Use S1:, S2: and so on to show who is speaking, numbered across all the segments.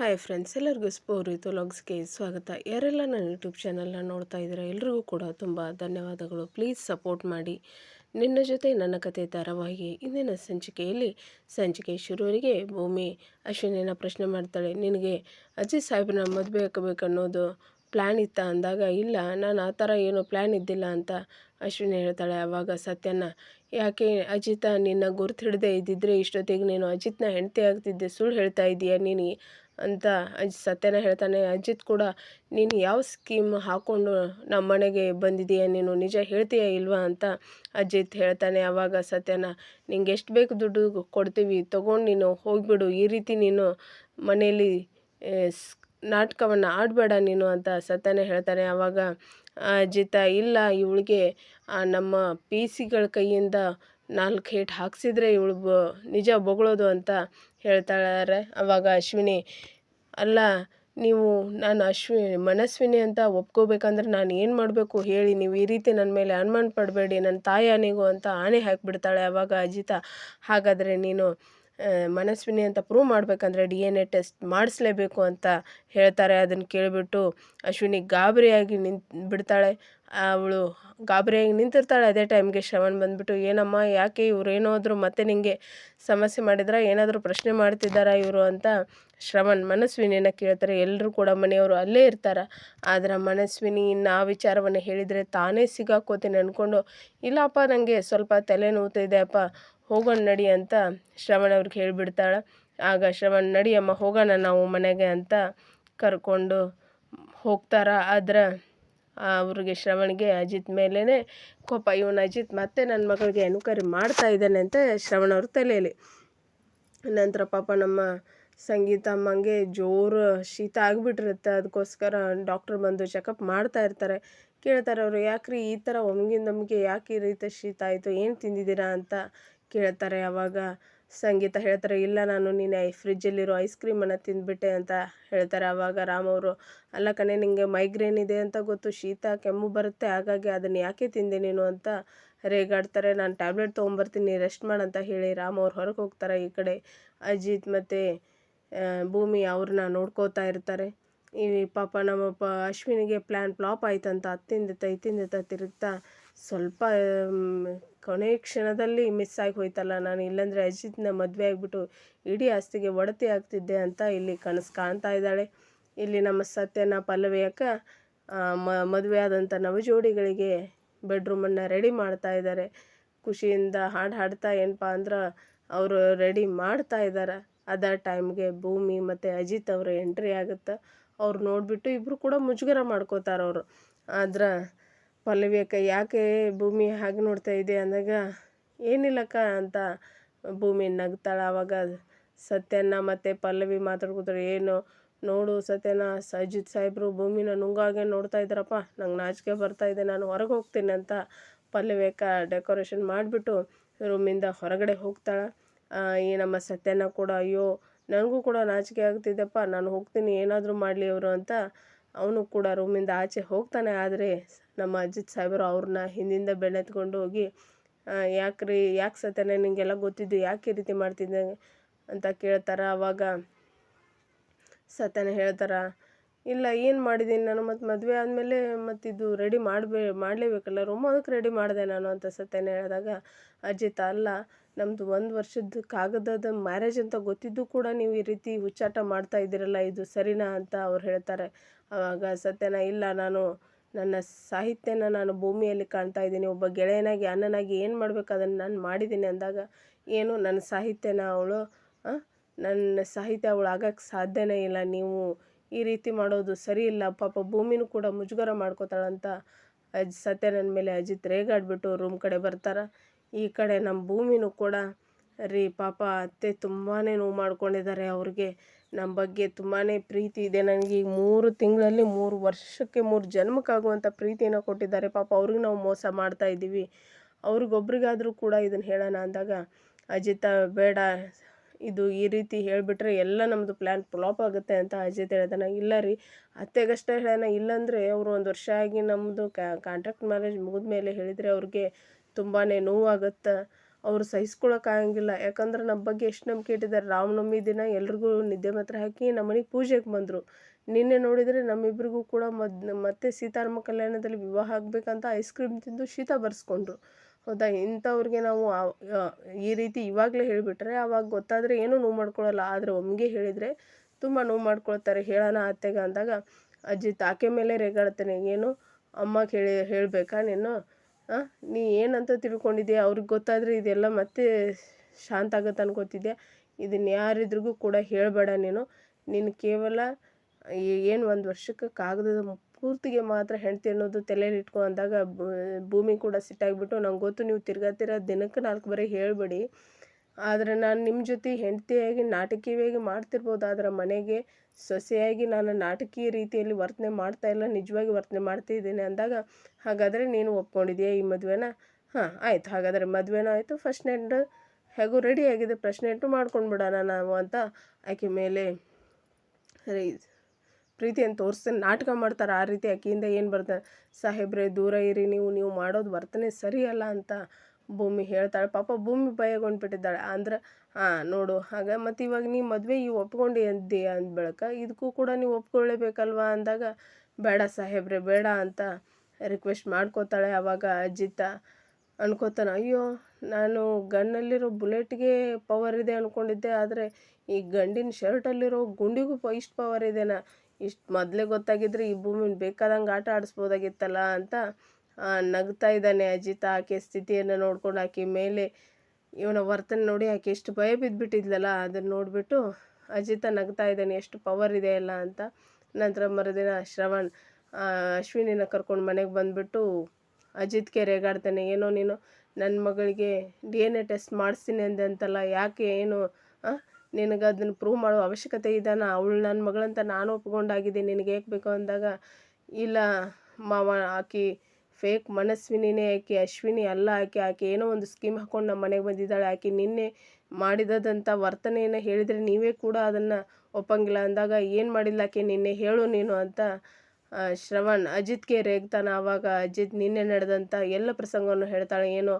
S1: Hi friends ಎಲ್ಲರಿಗೂ ಸ್ಪೋರಿ ತೊಲಾಗ್ಸ್ಗೆ ಸ್ವಾಗತ. ಯಾರೆಲ್ಲ ನನ್ನ ಯೂಟ್ಯೂಬ್ ಚಾನಲ್ನ ನೋಡ್ತಾ ಇದ್ದೀರಾ, ಎಲ್ರಿಗೂ ಕೂಡ ತುಂಬ ಧನ್ಯವಾದಗಳು. ಪ್ಲೀಸ್ ಸಪೋರ್ಟ್ ಮಾಡಿ. ನಿನ್ನ ಜೊತೆ ನನ್ನ ಕತೆ ಧಾರಾವಾಹಿ ಇಂದಿನ ಸಂಚಿಕೆಯಲ್ಲಿ ಸಂಚಿಕೆ ಶುರುವರಿಗೆ ಭೂಮಿ ಅಶ್ವಿನಿನ ಪ್ರಶ್ನೆ ಮಾಡ್ತಾಳೆ. ನಿನಗೆ ಅಜಿತ್ ಸಾಹೇಬ್ನ ಮದುವೆ ಹಾಕಬೇಕನ್ನೋದು ಪ್ಲ್ಯಾನ್ ಇತ್ತ ಅಂದಾಗ, ಇಲ್ಲ, ನಾನು ಆ ಥರ ಏನು ಪ್ಲ್ಯಾನ್ ಇದ್ದಿಲ್ಲ ಅಂತ ಅಶ್ವಿನಿ ಹೇಳ್ತಾಳೆ. ಆವಾಗ ಸತ್ಯನ ಯಾಕೆ ಅಜಿತ ನಿನ್ನ ಗುರ್ತು ಇದ್ದಿದ್ರೆ ಇಷ್ಟೊತ್ತಿಗೆ ನೀನು ಅಜಿತ್ನ ಹೆಂಡತಿ ಆಗ್ತಿದ್ದೆ, ಸುಳ್ಳು ಹೇಳ್ತಾ ಇದೀಯ ನೀನು? ಅಂತ ಅಜ್, ಸತ್ಯನ ಹೇಳ್ತಾನೆ, ಅಜಿತ್ ಕೂಡ ನೀನು ಯಾವ ಸ್ಕೀಮ್ ಹಾಕ್ಕೊಂಡು ನಮ್ಮ ಮನೆಗೆ ಬಂದಿದೀಯ? ನೀನು ನಿಜ ಹೇಳ್ತೀಯ ಇಲ್ವಾ? ಅಂತ ಅಜಿತ್ ಹೇಳ್ತಾನೆ. ಆವಾಗ ಸತ್ಯನ, ನಿಂಗೆ ಎಷ್ಟು ಬೇಕು ದುಡ್ಡು ಕೊಡ್ತೀವಿ, ತೊಗೊಂಡು ನೀನು ಹೋಗಿಬಿಡು. ಈ ರೀತಿ ನೀನು ಮನೆಯಲ್ಲಿ ನಾಟಕವನ್ನು ಆಡಬೇಡ ನೀನು, ಅಂತ ಸತ್ಯನೇ ಹೇಳ್ತಾನೆ. ಆವಾಗ ಅಜಿತ ಇಲ್ಲ, ಇವಳಿಗೆ ನಮ್ಮ ಪಿ ಸಿಗಳ ಕೈಯಿಂದ ನಾಲ್ಕು ಹೇಟ್ ಹಾಕ್ಸಿದ್ರೆ ಇವಳು ಬ, ನಿಜ ಬೊಗಳೋದು ಅಂತ ಹೇಳ್ತಾಳಾರೆ. ಅವಾಗ ಅಶ್ವಿನಿ, ಅಲ್ಲ, ನೀವು, ನಾನು ಅಶ್ವಿನಿ ಮನಸ್ವಿನಿ ಅಂತ ಒಪ್ಕೋಬೇಕಂದ್ರೆ ನಾನು ಏನು ಮಾಡಬೇಕು ಹೇಳಿ, ನೀವು ಈ ರೀತಿ ನನ್ನ ಮೇಲೆ ಅನುಮಾನ ಪಡಬೇಡಿ ನನ್ನ ತಾಯಿ ಆನೆಗೂ ಅಂತ ಆನೆ ಹಾಕಿಬಿಡ್ತಾಳೆ ಅವಾಗ ಅಜಿತ. ಹಾಗಾದರೆ ನೀನು ಮನಸ್ವಿನಿ ಅಂತ ಪ್ರೂವ್ ಮಾಡಬೇಕಂದ್ರೆ ಡಿ ಎನ್ ಎ ಟೆಸ್ಟ್ ಮಾಡಿಸ್ಲೇಬೇಕು ಅಂತ ಹೇಳ್ತಾರೆ. ಅದನ್ನು ಕೇಳಿಬಿಟ್ಟು ಅಶ್ವಿನಿ ಗಾಬರಿಯಾಗಿ ನಿಂತು ಬಿಡ್ತಾಳೆ. ಅವಳು ಗಾಬರಿಯಾಗಿ ನಿಂತಿರ್ತಾಳೆ ಅದೇ ಟೈಮ್ಗೆ ಶ್ರವಣ್ ಬಂದ್ಬಿಟ್ಟು, ಏನಮ್ಮ, ಯಾಕೆ ಇವ್ರು ಏನಾದರೂ ಮತ್ತೆ ನಿಮಗೆ ಸಮಸ್ಯೆ ಮಾಡಿದ್ರೆ? ಏನಾದರೂ ಪ್ರಶ್ನೆ ಮಾಡ್ತಿದ್ದಾರಾ ಇವರು? ಅಂತ ಶ್ರವಣ್ ಮನಸ್ವಿನಿನ ಕೇಳ್ತಾರೆ. ಎಲ್ಲರೂ ಕೂಡ ಮನೆಯವರು ಅಲ್ಲೇ ಇರ್ತಾರೆ? ಆದರೆ ಮನಸ್ವಿನಿ ಇನ್ನು ಆ ವಿಚಾರವನ್ನು ಹೇಳಿದರೆ ತಾನೇ ಸಿಗಾಕೋತೀನಿ ಅಂದ್ಕೊಂಡು ಇಲ್ಲಪ್ಪ ನನಗೆ ಸ್ವಲ್ಪ ತಲೆ ನೋವ್ತಿದೆ ಅಪ್ಪ. ಹೋಗೋಣ ನಡಿ ಅಂತ ಶ್ರವಣ ಅವ್ರಿಗೆ ಹೇಳಿಬಿಡ್ತಾಳೆ. ಆಗ ಶ್ರವಣ್, ನಡಿಯಮ್ಮ, ಹೋಗೋಣ ನಾವು ಮನೆಗೆ ಅಂತ ಕರ್ಕೊಂಡು ಹೋಗ್ತಾರ? ಆದ್ರೆ ಅವ್ರಿಗೆ ಶ್ರವಣ್ಗೆ ಅಜಿತ್ ಮೇಲೇ ಕೋಪ. ಇವನು ಅಜಿತ್ ಮತ್ತೆ ನನ್ನ ಮಗಳಿಗೆ ಎನ್ಕ್ವೈರಿ ಮಾಡ್ತಾ ಇದ್ದಾನೆ ಅಂತ ಶ್ರವಣ ಅವ್ರ ತಲೆಯಲ್ಲಿ ನಂತರ ಪಾಪ ನಮ್ಮ ಸಂಗೀತ ಅಮ್ಮಂಗೆ ಜೋರು ಶೀತ ಆಗಿಬಿಟ್ಟಿರುತ್ತೆ. ಅದಕ್ಕೋಸ್ಕರ ಡಾಕ್ಟ್ರ್ ಬಂದು ಚೆಕಪ್ ಮಾಡ್ತಾ ಇರ್ತಾರೆ. ಕೇಳ್ತಾರೆ ಅವರು, ಯಾಕ್ರಿ ಈ ಥರ ಒಮ್ಗಿಂದೊಮ್ಗೆ ಯಾಕೆ ಈ ರೀತಿ ಶೀತ ಆಯಿತು? ಏನು ತಿಂದಿದ್ದೀರಾ? ಅಂತ ಕೇಳ್ತಾರೆ, ಅವಾಗ ಸಂಗೀತ ಹೇಳ್ತಾರೆ, ಇಲ್ಲ, ನಾನು ನೀನು ಐ ಫ್ರಿಜ್ಜಲ್ಲಿರೋ ಐಸ್ ಕ್ರೀಮನ್ನು ತಿಂದುಬಿಟ್ಟೆ ಅಂತ ಹೇಳ್ತಾರೆ. ಆವಾಗ ರಾಮ್ ಅವರು, ಅಲ್ಲ ಕಣೆ ನಿಮಗೆ ಮೈಗ್ರೇನ್ ಇದೆ ಅಂತ ಗೊತ್ತು, ಶೀತ, ಕೆಮ್ಮು ಬರುತ್ತೆ, ಹಾಗಾಗಿ ಅದನ್ನು ಯಾಕೆ ತಿಂದೆ ನೀನು ಅಂತ ರೇಗಾಡ್ತಾರೆ. ನಾನು ಟ್ಯಾಬ್ಲೆಟ್ ತೊಗೊಂಬರ್ತೀನಿ, ರೆಸ್ಟ್ ಮಾಡಂತ ಹೇಳಿ ರಾಮ್ ಅವ್ರು ಹೊರಗೆ ಹೋಗ್ತಾರೆ. ಈ ಕಡೆ ಅಜಿತ್ ಮತ್ತು ಭೂಮಿ ಅವ್ರನ್ನ ನೋಡ್ಕೋತಾ ಇರ್ತಾರೆ. ಈ ಪಾಪ ನಮ್ಮ ಪ, ಅಶ್ವಿನಿಗೆ ಪ್ಲ್ಯಾನ್ ಫ್ಲಾಪ್ ಆಯ್ತಂತ ಅತ್ತಿಂದ ತೈತಿಂದ ತಿರುಗ್ತಾ ಸ್ವಲ್ಪ ಕೊನೆ ಕ್ಷಣದಲ್ಲಿ ಮಿಸ್ ಆಗಿ ಹೋಯ್ತಲ್ಲ. ನಾನು ಇಲ್ಲಾಂದರೆ ಅಜಿತ್ನ ಮದುವೆ ಆಗಿಬಿಟ್ಟು ಇಡೀ ಆಸ್ತಿಗೆ ಒಡತಿ ಆಗ್ತಿದ್ದೆ ಅಂತ ಇಲ್ಲಿ ಕನಸು ಕಾಣ್ತಾ ಇದ್ದಾಳೆ. ಇಲ್ಲಿ ನಮ್ಮ ಸತ್ಯನ ಪಲ್ಲವಿ ಅಕ್ಕ ಮದುವೆ ಆದಂಥ ನವಜೋಡಿಗಳಿಗೆ ಬೆಡ್ರೂಮನ್ನು ರೆಡಿ ಮಾಡ್ತಾ ಇದ್ದಾರೆ. ಖುಷಿಯಿಂದ ಹಾಡು ಹಾಡ್ತಾ ಏನಪ್ಪ ಅಂದ್ರೆ ಅವರು ರೆಡಿ ಮಾಡ್ತಾ ಇದ್ದಾರೆ. ಅದ ಟೈಮ್ಗೆ ಭೂಮಿ ಮತ್ತು ಅಜಿತ್ ಅವರು ಎಂಟ್ರಿ ಆಗುತ್ತೆ, ಅವ್ರು ನೋಡಿಬಿಟ್ಟು ಇಬ್ಬರು ಕೂಡ ಮುಜುಗರ ಮಾಡ್ಕೋತಾರೆ ಅವರು. ಆದ್ರೆ ಪಲ್ಲವಿ ಅಕ್ಕ ಯಾಕೆ ಭೂಮಿ ಹಾಗೆ ನೋಡ್ತಾ ಇದೆ ಅಂದಾಗ, ಏನಿಲ್ಲಕ್ಕ ಅಂತ. ಭೂಮಿ ನಗ್ತಾಳೆ ಆವಾಗ ಸತ್ಯನ ಮತ್ತು ಪಲ್ಲವಿ ಮಾತಾಡ್ಕೊತಾರೆ ಏನು ನೋಡು ಸತ್ಯನ ಸಜಿತ್ ಸಾಹೇಬರು ಭೂಮಿನ ನುಂಗಾಗೆ ನೋಡ್ತಾ ಇದ್ದಾರಪ್ಪ, ನಂಗೆ ನಾಚಿಕೆ ಬರ್ತಾ ಇದೆ, ನಾನು ಹೊರಗೆ ಹೋಗ್ತೀನಿ ಅಂತ ಪಲ್ಲವಿ ಅಕ್ಕ ಡೆಕೋರೇಷನ್ ಮಾಡಿಬಿಟ್ಟು ರೂಮಿಂದ ಹೊರಗಡೆ ಹೋಗ್ತಾಳೆ. ಈ ನಮ್ಮ ಸತ್ಯನ ಕೂಡ, ಅಯ್ಯೋ ನನಗೂ ಕೂಡ ನಾಚಿಕೆ ಆಗ್ತಿದ್ದೆಪ್ಪ ನಾನು ಹೋಗ್ತೀನಿ, ಏನಾದರೂ ಮಾಡಲಿ ಅವರು ಅಂತ ಅವನು ಕೂಡ ರೂಮಿಂದ ಆಚೆ ಹೋಗ್ತಾನೆ, ಆದರೆ ನಮ್ಮ ಅಜಿತ್ ಸಾಹೇಬರು ಅವ್ರನ್ನ ಹಿಂದಿಂದ ಬೆಳೆತ್ಕೊಂಡು ಹೋಗಿ ಯಾಕ್ರಿ, ಯಾಕೆ ಸತ್ಯನೇ ನಿಮಗೆಲ್ಲ ಗೊತ್ತಿದ್ದು ಯಾಕೆ ಈ ರೀತಿ ಮಾಡ್ತಿದ್ದೆ? ಅಂತ ಕೇಳ್ತಾರೆ. ಅವಾಗ ಸತ್ಯನ ಹೇಳ್ತಾರೆ, ಇಲ್ಲ, ಏನು ಮಾಡಿದ್ದೀನಿ ನಾನು ಮತ್ತು ಮದುವೆ ಆದಮೇಲೆ ಮತ್ತು ಇದು ರೆಡಿ ಮಾಡಬೇ, ಮಾಡಲೇಬೇಕಲ್ಲ, ರೂಮ್ ಅದಕ್ಕೆ ರೆಡಿ ಮಾಡಿದೆ ನಾನು, ಅಂತ ಸತ್ಯನ ಹೇಳಿದಾಗ, ಅಜಿತ್, ಅಲ್ಲ ನಮ್ಮದು ಒಂದು ವರ್ಷದ ಕಾಗದದ ಮ್ಯಾರೇಜ್ ಅಂತ ಗೊತ್ತಿದ್ದು ಕೂಡ ನೀವು ಈ ರೀತಿ ಹುಚ್ಚಾಟ ಮಾಡ್ತಾ ಇದ್ದೀರಲ್ಲ, ಇದು ಸರಿನಾ? ಅಂತ ಅವ್ರು ಹೇಳ್ತಾರೆ. ಆವಾಗ ಸತ್ಯನ, ಇಲ್ಲ, ನಾನು ನನ್ನ ಸಾಹಿತ್ಯನ ನಾನು ಭೂಮಿಯಲ್ಲಿ ಕಾಣ್ತಾ ಇದ್ದೀನಿ. ಒಬ್ಬ ಗೆಳೆಯನಾಗಿ, ಅಣ್ಣನಾಗಿ ಏನು ಮಾಡಬೇಕು ಅದನ್ನು ನಾನು ಮಾಡಿದ್ದೀನಿ ಅಂದಾಗ, ಏನು ನನ್ನ ಸಾಹಿತ್ಯನ ಅವಳು ನನ್ನ ಸಾಹಿತ್ಯ ಅವಳು ಆಗೋಕ್ಕೆ ಸಾಧ್ಯನೇ ಇಲ್ಲ. ನೀವು ಈ ರೀತಿ ಮಾಡೋದು ಸರಿ ಇಲ್ಲ. ಪಾಪ ಭೂಮಿನೂ ಕೂಡ ಮುಜುಗರ ಮಾಡ್ಕೋತಾಳಂತ ಅಜ್, ಸತ್ಯ ನನ್ನ ಮೇಲೆ ಅಜಿತ್ ರೇಗಾಡಿಬಿಟ್ಟು ರೂಮ್ ಕಡೆ ಬರ್ತಾರೆ. ಈ ಕಡೆ ನಮ್ಮ ಭೂಮಿನೂ ಕೂಡ ರೀ, ಪಾಪ ಅತ್ತೆ ತುಂಬಾ ನೋವು ಮಾಡ್ಕೊಂಡಿದ್ದಾರೆ ಅವ್ರಿಗೆ. ನಮ್ಮ ಬಗ್ಗೆ ತುಂಬಾ ಪ್ರೀತಿ ಇದೆ ನನಗೆ. ಈಗ ಮೂರು ತಿಂಗಳಲ್ಲಿ ಮೂರು ವರ್ಷಕ್ಕೆ ಮೂರು ಜನ್ಮಕ್ಕಾಗುವಂಥ ಪ್ರೀತಿಯನ್ನು ಕೊಟ್ಟಿದ್ದಾರೆ. ಪಾಪ ಅವ್ರಿಗೆ ನಾವು ಮೋಸ ಮಾಡ್ತಾ ಇದ್ದೀವಿ. ಅವ್ರಿಗೊಬ್ರಿಗಾದರೂ ಕೂಡ ಇದನ್ನು ಹೇಳೋಣ ಅಂದಾಗ, ಅಜಿತ, ಬೇಡ. ಇದು ಈ ರೀತಿ ಹೇಳಿಬಿಟ್ರೆ ಎಲ್ಲ ನಮ್ಮದು ಪ್ಲ್ಯಾನ್ ಫ್ಲಾಪ್ ಆಗುತ್ತೆ ಅಂತ ಅಜಿತ್ ಹೇಳ್ತಾನೆ ಇಲ್ಲ ರೀ, ಅತ್ತೆಗಷ್ಟೇ ಹೇಳೋಣ ಇಲ್ಲಾಂದರೆ ಅವರು ಒಂದು ವರ್ಷ ಆಗಿ ನಮ್ಮದು ಕಾಂಟ್ರಾಕ್ಟ್ ಮ್ಯಾರೇಜ್ ಮುಗಿದ ಮೇಲೆ ಹೇಳಿದರೆ ಅವ್ರಿಗೆ ತುಂಬಾ ನೋವಾಗುತ್ತೆ ಅವ್ರು ಸಹಿಸ್ಕೊಳಕ್ಕಾಗಂಗಿಲ್ಲ ಯಾಕಂದ್ರೆ ನಮ್ಮ ಬಗ್ಗೆ ಎಷ್ಟು ನಂಬಿಕೆ ಇಟ್ಟಿದ್ದಾರೆ. ರಾಮನವಮಿ ದಿನ ಎಲ್ರಿಗೂ ನಿದ್ದೆ ಮಾತ್ರ ಹಾಕಿ ನಮ್ಮ ಮನೆಗೆ ಪೂಜೆಗೆ ಬಂದರು. ನಿನ್ನೆ ನೋಡಿದರೆ ನಮ್ಮಿಬ್ಬರಿಗೂ ಕೂಡ ಮದ್, ಮತ್ತೆ ಸೀತಾರಾಮ ಕಲ್ಯಾಣದಲ್ಲಿ ವಿವಾಹ ಆಗಬೇಕಂತ ಐಸ್ ಕ್ರೀಮ್ ತಿಂದು ಶೀತ ಬರ್ಸ್ಕೊಂಡ್ರು. ಹೌದಾ? ಇಂಥವ್ರಿಗೆ ನಾವು ಈ ರೀತಿ ಇವಾಗಲೇ ಹೇಳಿಬಿಟ್ರೆ ಆವಾಗ ಗೊತ್ತಾದರೆ ಏನೂ ನೋವು ಮಾಡ್ಕೊಳ್ಳಲ್ಲ ಆದರೆ ಒಮ್ಮೆಗೆ ಹೇಳಿದರೆ ತುಂಬ ನೋವು ಮಾಡ್ಕೊಳ್ತಾರೆ. ಹೇಳೋಣ ಅತ್ತೆಗೆ ಅಂದಾಗ, ಅಜ್ಜಿ, ತಾಕೆ ಮೇಲೆ ರೇಗಾಡ್ತಾನೆ. ಏನು ಅಮ್ಮಗೆ ಹೇಳಿ ಹೇಳಬೇಕಾ ನೀನು? ನೀ ಏನಂತ ತಿಳ್ಕೊಂಡಿದ್ದೆ ಅವ್ರಿಗೆ ಗೊತ್ತಾದರೆ ಇದೆಲ್ಲ ಮತ್ತೆ ಶಾಂತ ಆಗುತ್ತೆ ಅನ್ಕೋತಿದ್ದೆ ಇದನ್ನು ಯಾರಿದ್ರಿಗೂ ಕೂಡ ಹೇಳಬೇಡ ನೀನು. ನೀನು ಕೇವಲ ಏನು ಒಂದು ವರ್ಷಕ್ಕೆ ಕಾಗದದ ಪೂರ್ತಿಗೆ ಮಾತ್ರ ಹೆಂಡ್ತಿ ಅನ್ನೋದು ತಲೆಯಲ್ಲಿ ಇಟ್ಕೊ ಅಂದಾಗ ಭೂಮಿ ಕೂಡ ಸಿಟ್ಟಾಗಿಬಿಟ್ಟು ನಂಗೆ ಗೊತ್ತು, ನೀವು ತಿರ್ಗಾತಿರ ದಿನಕ್ಕೆ ನಾಲ್ಕು ಬರೀ ಹೇಳಬೇಡಿ. ಆದರೆ ನಾನು ನಿಮ್ಮ ಜೊತೆ ಹೆಂಡತಿಯಾಗಿ, ನಾಟಕೀಯವಾಗಿ ಮಾಡ್ತಿರ್ಬೋದು. ಆದರೆ ಮನೆಗೆ ಸೊಸೆಯಾಗಿ ನಾನು ನಾಟಕೀಯ ರೀತಿಯಲ್ಲಿ ವರ್ತನೆ ಮಾಡ್ತಾ ಇಲ್ಲ, ನಿಜವಾಗಿ ವರ್ತನೆ ಮಾಡ್ತಿದ್ದೀನಿ ಅಂದಾಗ, ಹಾಗಾದರೆ ನೀನು ಒಪ್ಕೊಂಡಿದೆಯಾ ಈ ಮದುವೆನ? ಹಾಂ, ಆಯ್ತು. ಹಾಗಾದರೆ ಮದುವೆನೂ ಆಯಿತು. ಫಸ್ಟ್ ನೈಟ್ ಹೇಗೂ ರೆಡಿ ಆಗಿದೆ. ಪ್ರಶ್ನೆ ಎಂಟು ಮಾಡ್ಕೊಂಡು ಬಿಡೋಣ ನಾವು ಅಂತ ಆಕೆ ಮೇಲೆ ಪ್ರೀತಿಯನ್ನು ತೋರಿಸ್ತಾನೆ. ನಾಟಕ ಮಾಡ್ತಾರೆ ಆ ರೀತಿ ಆಕೆಯಿಂದ ಏನು ಬರ್ತಾರೆ ಸಾಹೇಬ್ರೆ, ದೂರ ಇರಿ ನೀವು. ನೀವು ಮಾಡೋದು ವರ್ತನೆ ಸರಿಯಲ್ಲ ಅಂತ ಭೂಮಿ ಹೇಳ್ತಾಳೆ. ಪಾಪ ಭೂಮಿ ಭಯಗೊಂಡ್ಬಿಟ್ಟಿದ್ದಾಳೆ. ಅಂದ್ರೆ, ಹಾಂ, ನೋಡು, ಹಾಗೆ, ಮತ್ತು ಇವಾಗ ನೀ ಮದುವೆ ಈ ಒಪ್ಕೊಂಡು ಅಂದಿ ಅಂದ ಬಳಿಕ, ಇದಕ್ಕೂ ಕೂಡ ನೀವು ಒಪ್ಕೊಳ್ಳೇಬೇಕಲ್ವಾ ಅಂದಾಗ, ಬೇಡ ಸಾಹೇಬ್ರೆ, ಬೇಡ ಅಂತ ರಿಕ್ವೆಸ್ಟ್ ಮಾಡ್ಕೋತಾಳೆ ಅವಾಗ ಅಜಿತ. ಅನ್ಕೋತಾನೆ, ಅಯ್ಯೋ, ನಾನು ಗನ್ನಲ್ಲಿರೋ ಬುಲೆಟ್ಗೆ ಪವರ್ ಇದೆ ಅಂದ್ಕೊಂಡಿದ್ದೆ ಆದರೆ ಈ ಗಂಡಿನ ಶರ್ಟಲ್ಲಿರೋ ಗುಂಡಿಗೂ ಪ, ಇಷ್ಟು ಪವರ್ ಇದೆನಾ? ಇಷ್ಟು ಮೊದಲೇ ಗೊತ್ತಾಗಿದ್ರೆ ಈ ಭೂಮಿನ ಬೇಕಾದಂಗೆ ಆಟ ಆಡಿಸ್ಬೋದಾಗಿತ್ತಲ್ಲ? ಅಂತ ನಗ್ತಾ ಇದ್ದಾನೆ ಅಜಿತ. ಆಕೆ ಸ್ಥಿತಿಯನ್ನು ನೋಡ್ಕೊಂಡು ಆಕೆ ಮೇಲೆ ಇವನ ವರ್ತನೆ ನೋಡಿ ಆಕೆ ಎಷ್ಟು ಭಯ ಬಿದ್ದುಬಿಟ್ಟಿದ್ಲಲ್ಲ ಅದನ್ನು ನೋಡಿಬಿಟ್ಟು ಅಜಿತ ನಗ್ತಾ ಇದ್ದಾನೆ, ಎಷ್ಟು ಪವರ್ ಇದೆ ಅಲ್ಲ ಅಂತ. ನಂತರ ಮರುದಿನ ಶ್ರವಣ್ ಅಶ್ವಿನಿನ ಕರ್ಕೊಂಡು ಮನೆಗೆ ಬಂದುಬಿಟ್ಟು ಅಜಿತ್ಗೆ ರೇಗಾಡ್ತಾನೆ, ಏನೋ ನೀನು ನನ್ನ ಮಗಳಿಗೆ ಡಿ ಎನ್ ಎ ಟೆಸ್ಟ್ ಮಾಡಿಸ್ತೀನಿ ಅಂತಲ್ಲ, ಯಾಕೆ ಏನು ನಿನಗೆ ಅದನ್ನು ಪ್ರೂವ್ ಮಾಡೋ ಅವಶ್ಯಕತೆ ಇದ್ದಾನ ಅವಳು ನನ್ನ ಮಗಳಂತ ನಾನು ಒಪ್ಕೊಂಡಾಗಿದ್ದೀನಿ, ನಿನಗೆ ಹೇಗೆ ಬೇಕು ಅಂದಾಗ? ಇಲ್ಲ ಮಾವ, ಆಕಿ ಫೇಕ್ ಮನಸ್ವಿನಿನೇ ಆಕೆ, ಅಶ್ವಿನಿ ಅಲ್ಲ ಆಕೆ ಆಕೆ ಏನೋ ಒಂದು ಸ್ಕೀಮ್ ಹಾಕೊಂಡು ನಮ್ಮ ಮನೆಗೆ ಬಂದಿದ್ದಾಳೆ. ಆಕೆ ನಿನ್ನೆ ಮಾಡಿದಂಥ ವರ್ತನೆಯನ್ನು ಹೇಳಿದರೆ ನೀವೇ ಕೂಡ ಅದನ್ನು ಒಪ್ಪಂಗಿಲ್ಲ. ಅಂದಾಗ ಏನು ಮಾಡಿಲ್ಲ ಆಕೆ? ನಿನ್ನೆ ಹೇಳು ನೀನು ಅಂತ ಶ್ರವಣ್ ಅಜಿತ್ಗೆ ರೇಗ್ತಾನೆ ಆವಾಗ. ಅಜಿತ್ ನಿನ್ನೆ ನಡೆದಂಥ ಎಲ್ಲ ಪ್ರಸಂಗವನ್ನು ಹೇಳ್ತಾಳೆ. ಏನೋ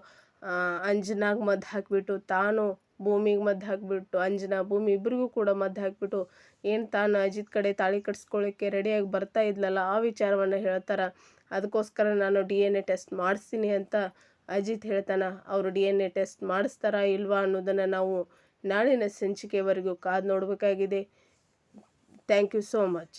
S1: ಅಂಜನಾಗ್ ಮದ್ದು ಹಾಕಿಬಿಟ್ಟು, ತಾನು ಭೂಮಿಗೆ ಮದ್ದು ಹಾಕಿಬಿಟ್ಟು, ಅಂಜನ ಭೂಮಿ ಇಬ್ಬರಿಗೂ ಕೂಡ ಮದ್ದು ಹಾಕಿಬಿಟ್ಟು, ಏನು ತಾನು ಅಜಿತ್ ಕಡೆ ತಾಳಿ ಕಟ್ಸ್ಕೊಳ್ಳೋಕ್ಕೆ ರೆಡಿಯಾಗಿ ಬರ್ತಾ ಇದ್ಲಲ್ಲ, ಆ ವಿಚಾರವನ್ನು ಹೇಳ್ತಾರೆ. ಅದಕ್ಕೋಸ್ಕರ ನಾನು ಡಿ ಎನ್ ಎ ಟೆಸ್ಟ್ ಮಾಡಿಸ್ತೀನಿ ಅಂತ ಅಜಿತ್ ಹೇಳ್ತಾನೆ, ಅವರು ಡಿ ಎನ್ ಎ ಟೆಸ್ಟ್ ಮಾಡಿಸ್ತಾರಾ ಇಲ್ವಾ ಅನ್ನೋದನ್ನು ನಾವು ನಾಳಿನ ಸಂಚಿಕೆವರೆಗೂ ಕಾದು ನೋಡಬೇಕಾಗಿದೆ. Thank you so much.